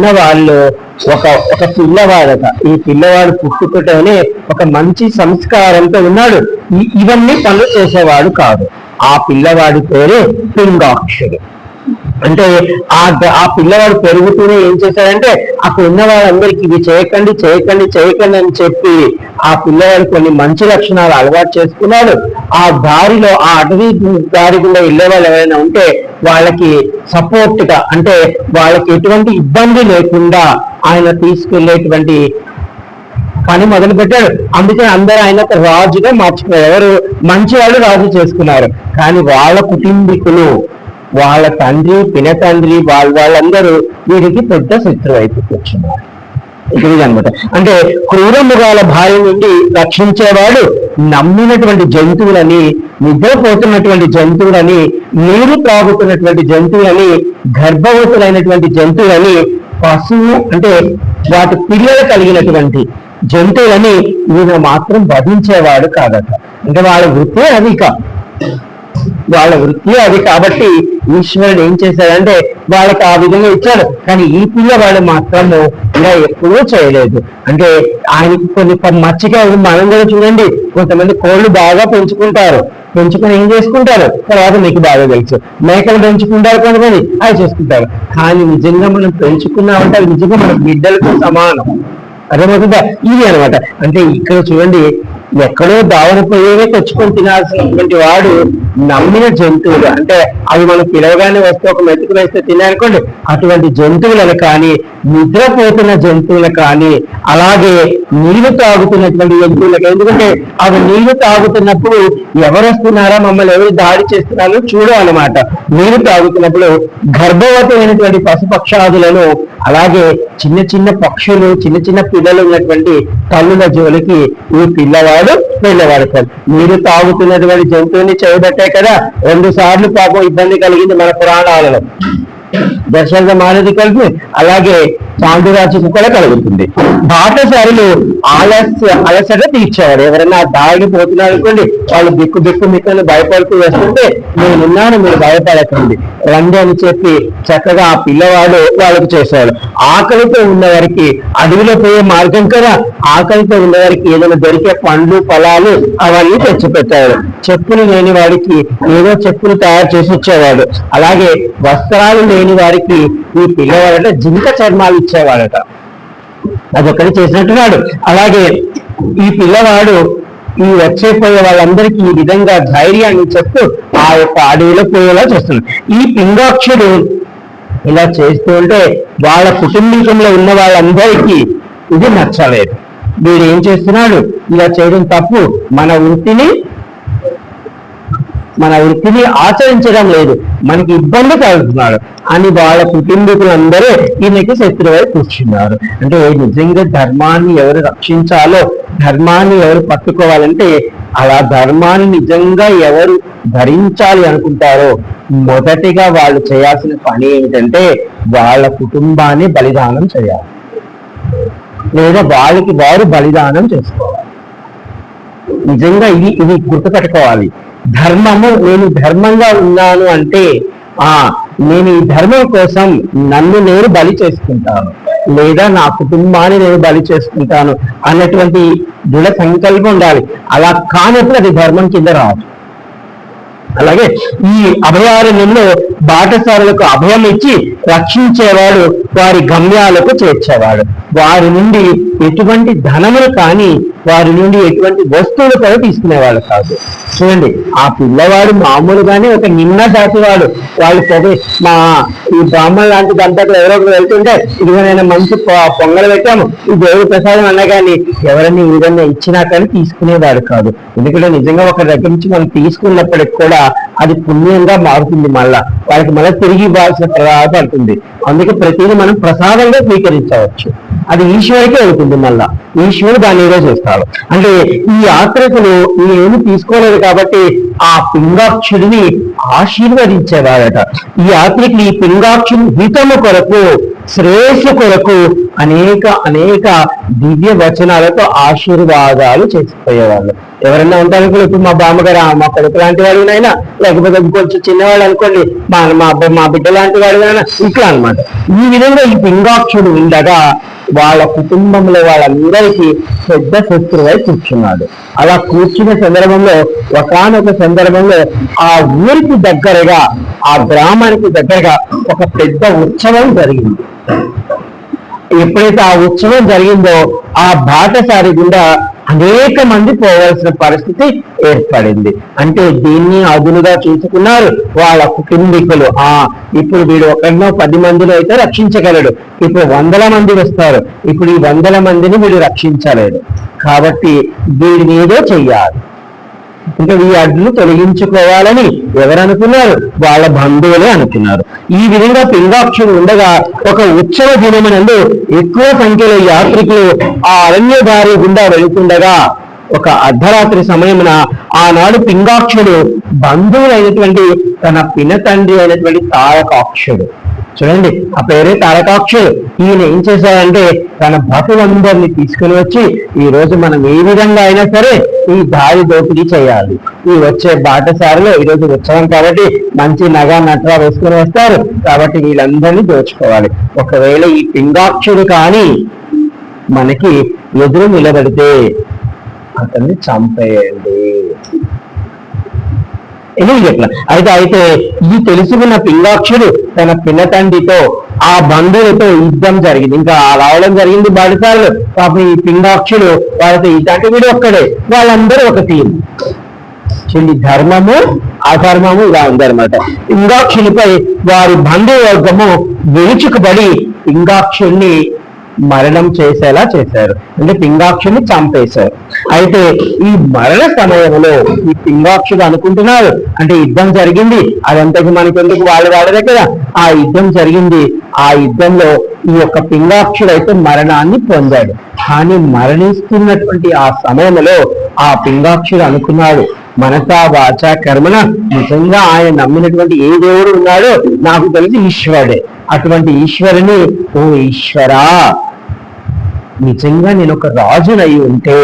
ఉన్న వాళ్ళు ఒక ఒక పిల్లవాడట. ఈ పిల్లవాడు పుట్టుకటనే ఒక మంచి సంస్కారంతో ఉన్నాడు. ఇవన్నీ పనులు చేసేవాడు కాదు. ఆ పిల్లవాడి పేరే పింగాక్షుడు. అంటే ఆ ఆ పిల్లవాడు పెరుగుతూనే ఏం చేశాడంటే అక్కడ ఉన్న వాళ్ళందరికీ ఇవి చేయకండి చేయకండి చేయకండి అని చెప్పి ఆ పిల్లవాడు కొన్ని మంచి లక్షణాలు అలవాటు చేసుకున్నాడు. ఆ దారిలో ఆ అటవీ దారి గుండా వెళ్ళే వాళ్ళు ఎవరైనా ఉంటే వాళ్ళకి సపోర్ట్గా అంటే వాళ్ళకి ఎటువంటి ఇబ్బంది లేకుండా ఆయన తీసుకెళ్ళేటువంటి పని మొదలు పెట్టాడు అందుకే అందరూ ఆయన రాజుగా మార్చుకున్నారు ఎవరు? మంచి వాళ్ళు రాజు చేసుకున్నారు. కానీ వాళ్ళ కుటుంబీకులు వాళ్ళ తండ్రి పినతండ్రి వాళ్ళ వాళ్ళందరూ వీరికి పెద్ద శత్రువు అయిపోతున్నారు ఇది అనమాట. అంటే క్రూర మృగాల భార్య నుండి రక్షించేవాడు నమ్మినటువంటి జంతువులని నిద్రపోతున్నటువంటి జంతువులని నీరు త్రాగుతున్నటువంటి జంతువులని గర్భవతులైనటువంటి జంతువులని పశువు అంటే వాటి పిల్లలు కలిగినటువంటి జంతువులని ఈయన మాత్రం వధించేవాడు కాదట. అంటే వాళ్ళ వృత్తి అది వాళ్ళ వృత్తి అది కాబట్టి ఈశ్వరుడు ఏం చేశాడంటే వాళ్ళకి ఆ విధంగా ఇచ్చాడు. కానీ ఈ పిల్లవాడు మాత్రము ఇలా ఎప్పుడూ చేయలేదు. అంటే ఆయనకి కొన్ని కొన్ని మచ్చిక మనం కూడా చూడండి కొంతమంది కోళ్ళు బాగా పెంచుకుంటారు. పెంచుకొని ఏం చేసుకుంటారు? తర్వాత మీకు బాగా తెలుసు. మేకలు పెంచుకుంటారు కొంతమంది అవి చేసుకుంటారు. కానీ నిజంగా మనం పెంచుకున్నామంటే అవి నిజంగా మన బిడ్డలకు సమానం. అర్థమవుతుందా? ఇది అనమాట. అంటే ఇక్కడ చూడండి ఎక్కడో దావన పోయేవే తెచ్చుకొని తినాల్సినటువంటి వాడు నమ్మిన జంతువులు. అంటే అవి మనం పిలవగానే వస్తే ఒక మెతుకు వేస్తే తినాలనుకోండి అటువంటి జంతువులను కానీ నిద్రపోతున్న జంతువులు కానీ అలాగే నీళ్ళు తాగుతున్నటువంటి జంతువులకు ఎందుకంటే అవి నీళ్ళు తాగుతున్నప్పుడు ఎవరు వస్తున్నారా మమ్మల్ని ఎవరు దాడి చేస్తున్నారో చూడు అన్నమాట. నీళ్ళు తాగుతున్నప్పుడు గర్భవతి అయినటువంటి పశుపక్షాదులను అలాగే చిన్న చిన్న పక్షులు చిన్న చిన్న పిల్లలు ఉన్నటువంటి తల్లుల జోలికి ఈ పిల్లవాడు వెళ్ళేవాడు మీరు తాగుతున్నటువంటి జంతువుని చేయబట్టే కదా రెండు సార్లు పాపం ఇబ్బంది కలిగింది మన పురాణాలలో. దర్శన మానది కలిపి అలాగే చాందురాజుకు కూడా కలుగుతుంది బాటసారులు ఆలస్య అలసట తీర్చేవాడు ఎవరైనా దాగిపోతున్నారు అనుకోండి వాళ్ళు దిక్కు దిక్కు మిక్కలు భయపడుతూ వస్తుంటే నేనున్నాను మీరు భయపడకండి. రండి అని చెప్పి చక్కగా ఆ పిల్లవాడు వాళ్ళకు చేసేవాడు. ఆకలితో ఉన్నవారికి అడవిలో పోయే మార్గం కదా. ఆకలితో ఉన్నవారికి ఏదైనా దొరికే పండ్లు ఫలాలు అవన్నీ తెచ్చిపెట్టాడు చెప్పులు లేని వాడికి ఏదో చెప్పులు తయారు చేసి ఇచ్చేవాడు. అలాగే వస్త్రాలు లేని వారికి ఈ పిల్లవాడట జింక చర్మాలు ఇచ్చేవాడట అదొకటి చేసినట్టున్నాడు. అలాగే ఈ పిల్లవాడు ఈ వచ్చే పోయే వాళ్ళందరికీ ఈ విధంగా ధైర్యాన్ని చెప్తూ ఆ యొక్క అడవిలో పోయేలా చేస్తున్నాడు. ఈ పింగాక్షుడు ఇలా చేస్తూ ఉంటే వాళ్ళ కుటుంబీకంలో ఉన్న వాళ్ళందరికీ ఇది నచ్చలేదు. వీడు ఏం చేస్తున్నాడు? ఇలా చేయడం తప్పు. మన వృత్తిని మన వృత్తిని ఆచరించడం లేదు. మనకి ఇబ్బంది కలుగుతున్నాడు. అని వాళ్ళ కుటుంబీకులందరూ ఈయనకి శత్రువై కూర్చున్నారు. అంటే నిజంగా ధర్మాన్ని ఎవరు రక్షించాలో ధర్మాన్ని ఎవరు పట్టుకోవాలంటే అలా ధర్మాన్ని నిజంగా ఎవరు ధరించాలి అనుకుంటారో మొదటిగా వాళ్ళు చేయాల్సిన పని ఏమిటంటే వాళ్ళ కుటుంబాన్ని బలిదానం చేయాలి. లేదా వాళ్ళకి వారు బలిదానం చేసుకోవాలి. నిజంగా ఇది ఇది గుర్తుపెట్టుకోవాలి. ధర్మము నేను ధర్మంగా ఉన్నాను అంటే ఆ నేను ఈ ధర్మం కోసం నన్ను నేను బలి చేసుకుంటాను. లేదా నా కుటుంబాన్ని నేను బలి చేసుకుంటాను అన్నటువంటి దృఢ సంకల్పం ఉండాలి. అలా కానప్పుడు అది ధర్మం కింద రాదు. అలాగే ఈ అభయారణ్యంలో బాటసారులకు అభయం ఇచ్చి రక్షించేవాడు వారి గమ్యాలకు చేర్చేవాడు. వారి నుండి ఎటువంటి ధనములు కానీ వారి నుండి ఎటువంటి వస్తువులు కూడా తీసుకునేవాడు కాదు. చూడండి ఆ పిల్లవాడు మామూలుగానే ఒక నిన్న దాటివాడు వాళ్ళు పొగ మా ఈ బ్రాహ్మణ లాంటి దంపతులు ఎవరో ఒకరు వెళ్తుంటే ఇదిగోనైనా మంచి పొంగలు పెట్టాము ఈ దేవుడు ప్రసాదం అన్నా కానీ ఎవరిని ఈ విధంగా ఇచ్చినా కానీ తీసుకునేవాడు కాదు. ఎందుకంటే నిజంగా ఒక దగ్గర నుంచి మనం తీసుకున్నప్పటికి కూడా అది పుణ్యంగా మారుతుంది మళ్ళా. వారికి మళ్ళీ తిరిగి ఇవ్వాల్సిన ప్రసాదం పడుతుంది. అందుకే ప్రతిదీ మనం ప్రసాదంగా స్వీకరించవచ్చు. అది ఈశ్వరికే అవుతుంది మళ్ళా. ఈశ్వరుడు దాని ఏదో చేస్తాడు. అంటే ఈ యాత్రికులు ఈ ఏమి తీసుకోలేదు కాబట్టి ఆ పింగాక్షుడిని ఆశీర్వదించేవాడట ఈ యాత్రికులు ఈ పింగాక్షుని హితము కొరకు శ్రేయస్సు కొరకు అనేక అనేక దివ్య వచనాలతో ఆశీర్వాదాలు చేసిపోయేవాళ్ళు. ఎవరన్నా ఉంటారు అనుకోండి ఇప్పుడు మా బామ్మగారు మా కొడుకు లాంటి వాడినైనా లేకపోతే కొంచెం చిన్నవాడు అనుకోండి మా మా అబ్బాయి మా బిడ్డ లాంటి వాడినైనా ఇట్లా అన్నమాట. ఈ విధంగా ఈ పింగాక్షుడు ఉండగా వాళ్ళ కుటుంబంలో వాళ్ళందరికీ పెద్ద శత్రువై కూర్చున్నాడు. అలా కూర్చున్న సందర్భంలో ఒకానొక సందర్భంలో ఆ ఊరికి దగ్గరగా ఆ గ్రామానికి దగ్గరగా ఒక పెద్ద ఉత్సవం జరిగింది. ఎప్పుడైతే ఆ ఉత్సవం జరిగిందో ఆ బాటసారి గుండా అనేక మంది పోవాల్సిన పరిస్థితి ఏర్పడింది. అంటే దీన్ని అదునుగా చూసుకున్నారు వాళ్ళ కుటుంబీకులు. ఆ ఇప్పుడు వీడు ఒకరినో పది మందిలో అయితే రక్షించగలడు. ఇప్పుడు వందల మంది వస్తారు. ఇప్పుడు ఈ వందల మందిని వీడు రక్షించలేడు కాబట్టి వీడిని ఏదో చెయ్యాలి. ఇంకా ఈ అడ్డును తొలగించుకోవాలని ఎవరు అనుకున్నారు వాళ్ళ బంధువులే అనుకున్నారు. ఈ విధంగా పింగాక్షుడు ఉండగా ఒక ఉత్సవ దినమునందు ఎక్కువ సంఖ్యలో యాత్రికులు ఆ అరణ్య దారి గుండా వెళుతుండగా ఒక అర్ధరాత్రి సమయమున ఆనాడు పింగాక్షుడు బంధువులైనటువంటి తన పినతండ్రి అయినటువంటి తారకాక్షుడు చూడండి ఆ పేరే తారకాక్షుడు. ఈయన ఏం చేశాడంటే తన భటులందరినీ తీసుకుని వచ్చి ఈ రోజు మనం ఏ విధంగా అయినా సరే ఈ దారి దోపిడీ చేయాలి. ఈ వచ్చే బాటసారిలో ఈ రోజు ఉత్సవం కాబట్టి మంచి నగ నట్రా వేసుకుని వస్తారు. కాబట్టి వీళ్ళందరినీ దోచుకోవాలి. ఒకవేళ ఈ పింగాక్షుడు కానీ మనకి ఎదురు నిలబడితే అతన్ని చంపేయండి. ఎందుకు చెప్పిన? అయితే అయితే ఇది తెలుసుకున్న పింగాక్షుడు తన పిన్నతండ్రితో ఆ బంధువులతో యుద్ధం జరిగింది. ఇంకా రావడం జరిగింది బాడిసార్లు పాపం ఈ పింగాక్షుడు వాళ్ళతో యుద్ధం వీడు ఒక్కడే. వాళ్ళందరూ ఒక టీం చెల్లి ధర్మము అధర్మము ఇలా ఉందన్నమాట. పింగాక్షునిపై వారి బంధువర్గము వెలుచుకుబడి పింగాక్షుణ్ణి మరణం చేసేలా చేశారు. అంటే పింగాక్షుని చంపేశారు. అయితే ఈ మరణ సమయంలో ఈ పింగాక్షుడు అనుకుంటున్నారు అంటే యుద్ధం జరిగింది అదంతకి మనకెందుకు వాళ్ళు వాడదే కదా. ఆ యుద్ధం జరిగింది. ఆ యుద్ధంలో ఈ యొక్క పింగాక్షుడు అయితే మరణాన్ని పొందాడు. కానీ మరణిస్తున్నటువంటి ఆ సమయంలో ఆ పింగాక్షుడు అనుకున్నాడు మనసా వాచ కర్మన నిజంగా ఆయన నమ్మినటువంటి ఏ దేవుడు ఉన్నాడో నాకు తెలిసి ఈశ్వరుడే. అటువంటి ఈశ్వరుని ఓ ఈశ్వరా నిజంగా నేను ఒక రాజునై ఉంటే